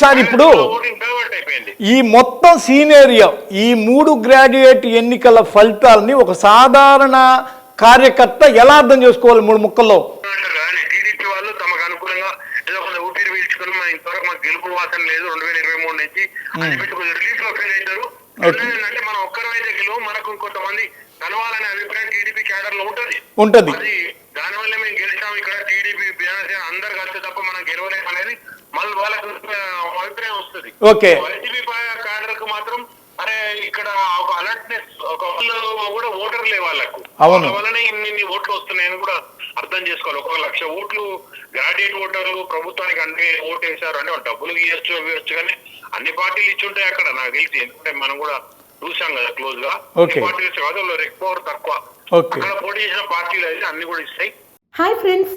Sir, ఇప్పుడు- ఈ మొత్తం సీనేరియో ఈ మూడు గ్రాడ్యుయేట్ ఎన్నికల ఫలితాలని ఒక సాధారణ కార్యకర్త ఎలా అర్థం చేసుకోవాలి మూడు ముక్కల్లో? టీడీపీ వాళ్ళు తమకు అనుకూలంగా ఏదో కొంత ఊపిరి పీల్చుకుని మన ఇంతవరకు మాకు గెలుపు వాసన లేదు రెండు వేల ఇరవై మూడు నుంచి అని పెట్టి కొంచెం రిలీఫ్లో ఫీల్ అవుతారు అంటే మనం గెలువు మనకు కలవాలనే అభిప్రాయం టీడీపీ క్యాడర్లో ఉంటది. ఉంటది. అది అందరు కలిసి తప్ప మనం గెలవలేము అనేది మళ్ళీ వాళ్ళకు అభిప్రాయం వస్తుంది. ఓకే. వైసీపీ క్యాడర్కు మాత్రం అరే ఇక్కడ ఒక అలర్ట్నెస్ ఒక కూడా ఓటర్లే వాళ్ళకు. అవును. వాళ్ళ వల్లనే ఇన్ని ఇన్ని ఓట్లు వస్తున్నాయని కూడా అర్థం చేసుకోవాలి. ఒక లక్ష ఓట్లు గ్రాడ్యుయేట్ ఓటర్లు ప్రభుత్వానికి అన్ని ఓటు వేశారు అంటే వాళ్ళు డబ్బులు ఇవ్వచ్చు ఇవ్వచ్చు కానీ అన్ని పార్టీలు ఇచ్చి ఉంటాయి అక్కడ. నాకు తెలిసి ఎందుకంటే మనం కూడా చూసాం కదా క్లోజ్గా పార్టీలు కాదు వాళ్ళు ఎక్కువ తక్కువ. అక్కడ పోటీ చేసిన పార్టీలు అయితే అన్ని కూడా ఇస్తాయి. Hi friends